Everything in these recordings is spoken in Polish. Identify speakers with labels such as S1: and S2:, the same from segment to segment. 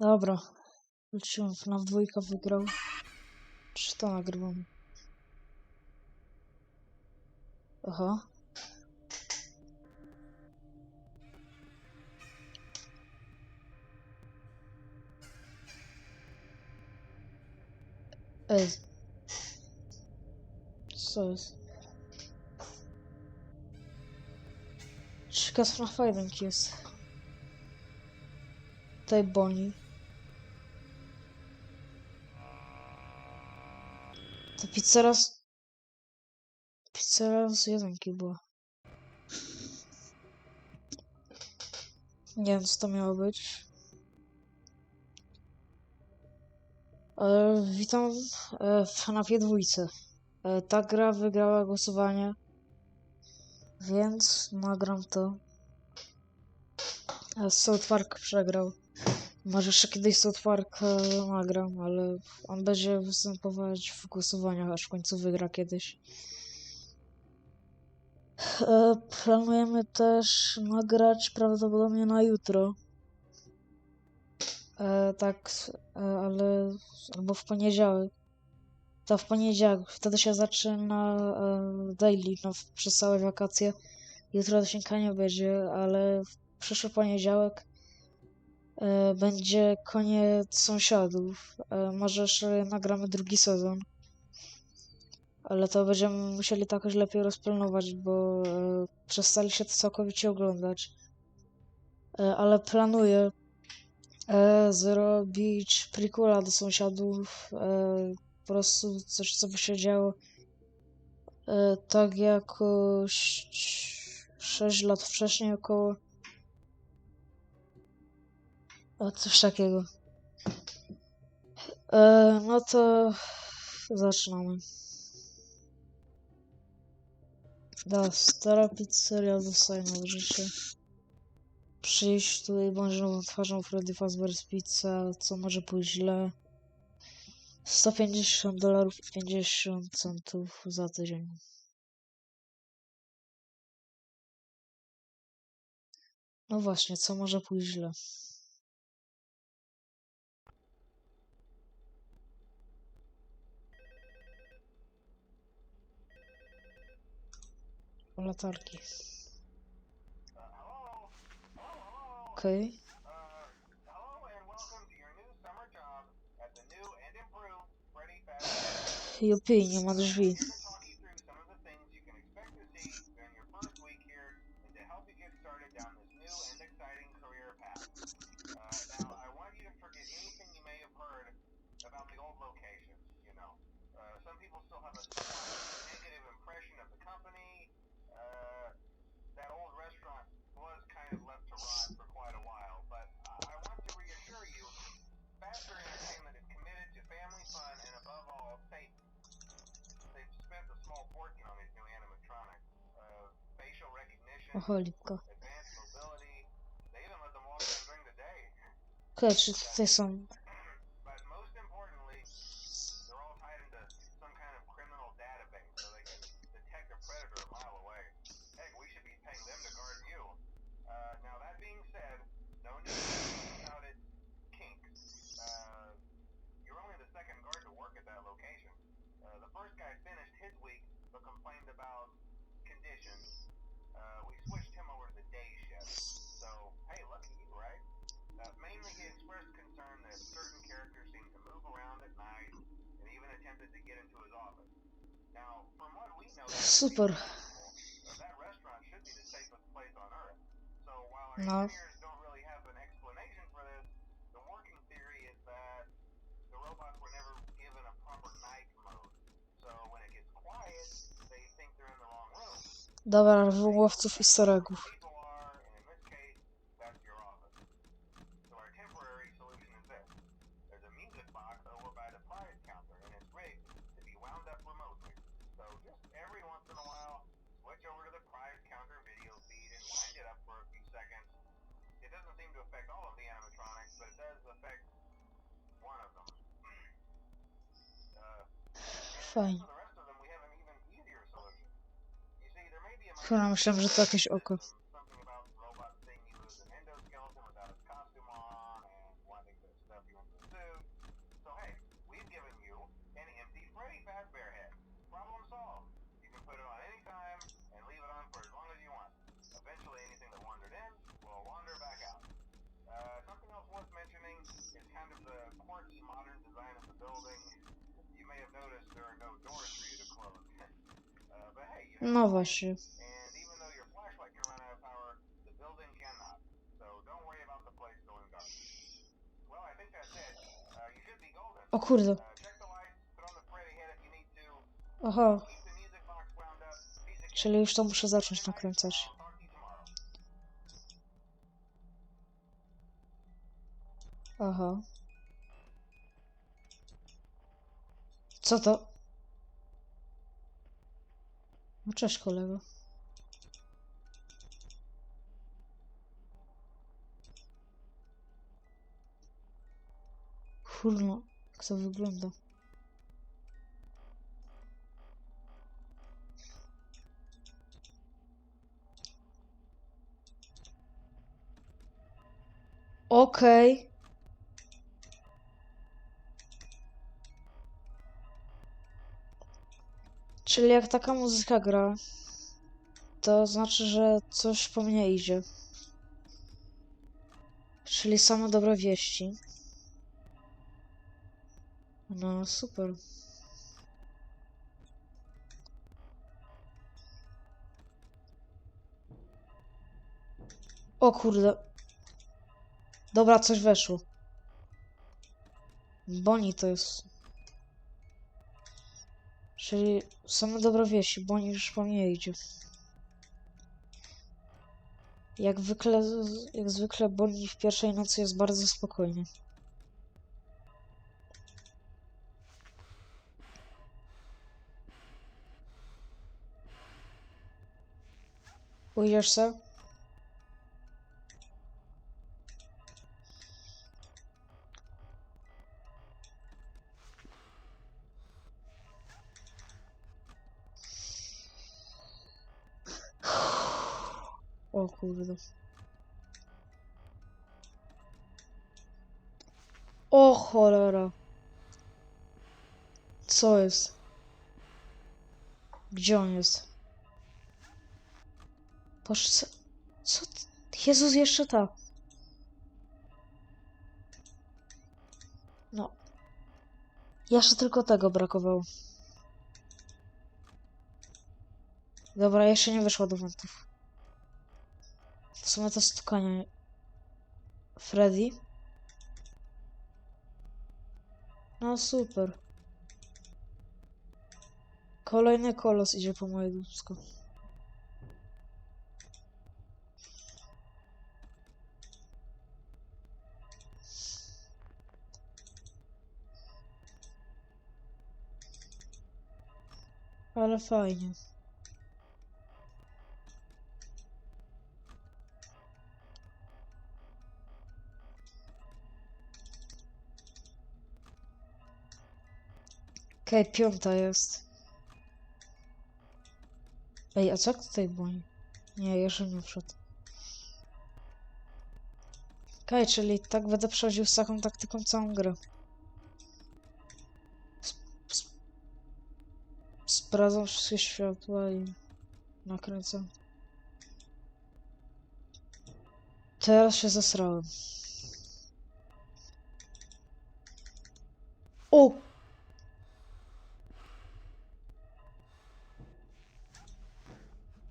S1: Dobra. Liczyłem, FNAF dwójka wygrał. Czy to nagrywam? Aha. Ej. Co jest? Czeka FNAF 1 jest. Tutaj Bonnie. To pizzera z... Pizzera z jedynki była. Nie wiem, co to miało być. E, witam e, w FNAFie dwójce. E, ta gra wygrała głosowanie, więc nagram to. E, South Park przegrał. Może jeszcze kiedyś South Park e, nagram, ale on będzie występować w głosowaniach, aż w końcu wygra kiedyś. E, planujemy też nagrać prawdopodobnie na jutro. E, tak, e, ale albo w poniedziałek. To w poniedziałek, wtedy się zaczyna e, daily, no przez całe wakacje. Jutro dosięka nie będzie, ale w przyszły poniedziałek będzie koniec sąsiadów. E, może jeszcze nagramy drugi sezon. Ale to będziemy musieli to jakoś lepiej rozplanować, bo e, przestali się to całkowicie oglądać. E, ale planuję e, zrobić prequela do sąsiadów. E, po prostu coś, co by się działo e, tak jakoś 6 lat wcześniej około. O, coś takiego. E, no to zaczynamy. Da, stara pizzeria dostaje nowe życie. Przyjść tutaj bądź nową twarzą Freddy Fazbear's Pizza, co może pójść źle. 150 dolarów i 50 centów za tydzień. No właśnie, co może pójść źle?
S2: Anything you may have heard about the old locations, you at that location. Uh, the first guy finished his week but complained about conditions. Uh, we switched him over to the day shift. So, hey, lucky you, right? Mainly, he expressed concern that certain characters seem to move around at night and even attempted to get into his office. Now, from what we know,
S1: Super.
S2: that restaurant should be the safest place on earth. So, while our
S1: No.
S2: engineers don't really have an explanation for this, the working theory is that the robots were never given a proper night mode. So, when it gets quiet, they think they're in the wrong room.
S1: Dobra, wyłowców eggów.
S2: Seem to affect all of the animatronics, but it does affect one of them. Uh,
S1: Fajnie.
S2: for the rest of them, we have an even easier solution. You see, there may be a
S1: Chyba myślałem, że to jakieś oko.
S2: kind of the quirky modern design of the building, you may have noticed there are no doors for you to close. Uh, but hey, you
S1: no, know, no właśnie.
S2: And even though your flashlight can run out of power, the building cannot. So don't worry about the place going dark. Well, I think that's it. Uh, you should be golden.
S1: O kurde.
S2: Uh, check the lights, put on the Fred ahead if you need to.
S1: Aha. Czyli już to muszę zacząć nakręcać. Aha. Co to? No cześć kolego. Kurno, jak to wygląda. Okej. Czyli jak taka muzyka gra, to znaczy, że coś po mnie idzie. Czyli same dobre wieści. No super. O kurde. Dobra, coś weszło. Boni to jest. Czyli same dobre wieści, Boni już po mnie idzie. Jak zwykle, jak zwykle Boni w pierwszej nocy jest bardzo spokojny. Ujdziesz se? O kurde. O cholera. Co jest? Gdzie on jest? Boże, co? co? Jezus, jeszcze ta. No. Jeszcze tylko tego brakowało. Dobra, jeszcze nie wyszło do wątów. W sumie to stukanie. Freddy? No super. Kolejny kolos idzie po moje dupsko. Ale fajnie. Okej, piąta jest. Ej, a co tutaj błoni? Nie, jeszcze nie wszedł. Okej, czyli tak będę przechodził z taką taktyką całą grę. Sp sp sprawdzam wszystkie światła i nakręcam. Teraz się zesrałem. O!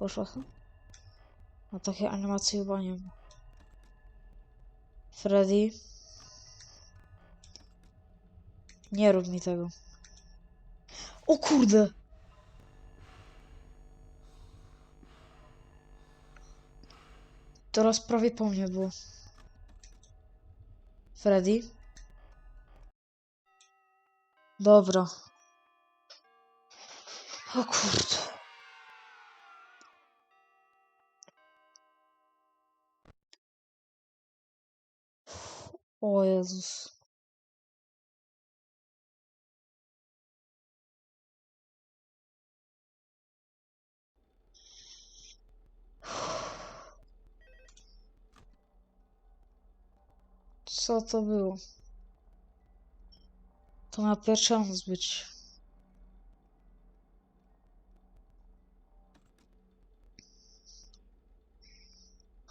S1: Poszło to? A takie animacje chyba nie ma. Freddy. Nie rób mi tego. O kurde! Teraz prawie po mnie było. Freddy? Dobra. O kurde. O Jezus. Co to było? To ma noc być.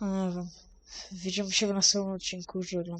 S1: Nie wiem. Widzimy się w następnym odcinku, żegnam.